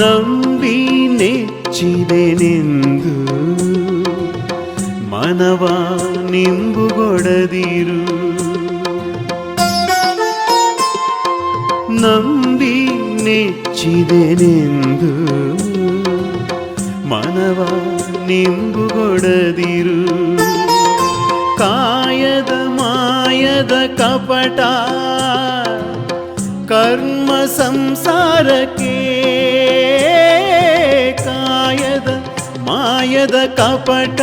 ನಂಬಿ ನೆಚ್ಚಿದೆನೆಂದು ಮನವ ನಿಂಬುಗೊಡದಿರು ನಂಬಿ ನೆಚ್ಚಿದೆನೆಂದು ಮನವ ನಿಂಬುಗೊಡದಿರು ಕಾಯದ ಮಾಯದ ಕಪಟ ಕರ್ಮ ಸಂಸಾರಕ್ಕೆ ಮಾಯದ ಕಪಟ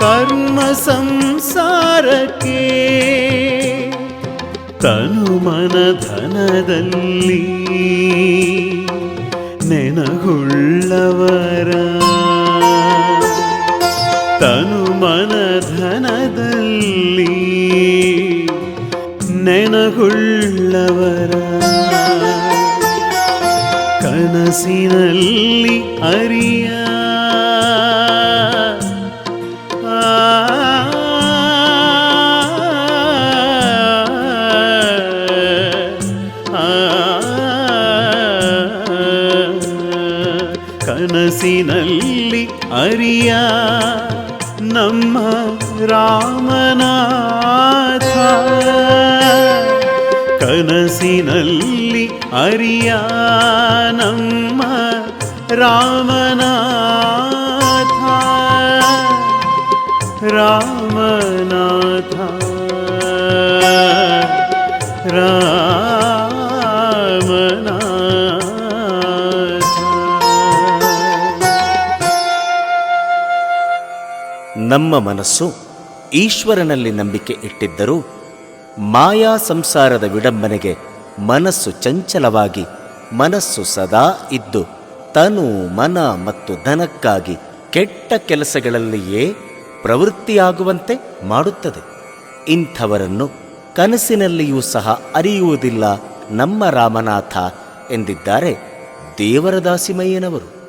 ಕರ್ಮ ಸಂಸಾರಕ್ಕೆ ತನು ಮನ ಧನದಲ್ಲಿ ನೆನಗುಳ್ಳವರ. ತನು ಮನ ಧನದಲ್ಲಿ ನೆನಗುಳ್ಳವರ. ಕನಸಿನಲ್ಲಿ ಅರಿಯ ಕನಸಿನಲ್ಲಿ ಅರಿಯ ನಮ್ಮ ರಾಮನಾಥ ಕನಸಿನಲ್ಲಿ ಅರಿಯ ನಮ್ಮ ರಾಮನಾಥ ರಾಮನಾಥ ರಾಮನಾಥ ನಮ್ಮ ಮನಸ್ಸು ಈಶ್ವರನಲ್ಲಿ ನಂಬಿಕೆ ಇಟ್ಟಿದ್ದರೂ ಮಾಯಾ ಸಂಸಾರದ ವಿಡಂಬನೆಗೆ ಮನಸ್ಸು ಚಂಚಲವಾಗಿ, ಮನಸ್ಸು ಸದಾ ಇದ್ದು ತನು ಮನ ಮತ್ತು ಧನಕ್ಕಾಗಿ ಕೆಟ್ಟ ಕೆಲಸಗಳಲ್ಲಿಯೇ ಪ್ರವೃತ್ತಿಯಾಗುವಂತೆ ಮಾಡುತ್ತದೆ. ಇಂಥವರನ್ನು ಕನಸಿನಲ್ಲಿಯೂ ಸಹ ಅರಿಯುವುದಿಲ್ಲ ನಮ್ಮ ರಾಮನಾಥ ಎಂದಿದ್ದಾರೆ ದೇವರದಾಸಿಮಯ್ಯನವರು.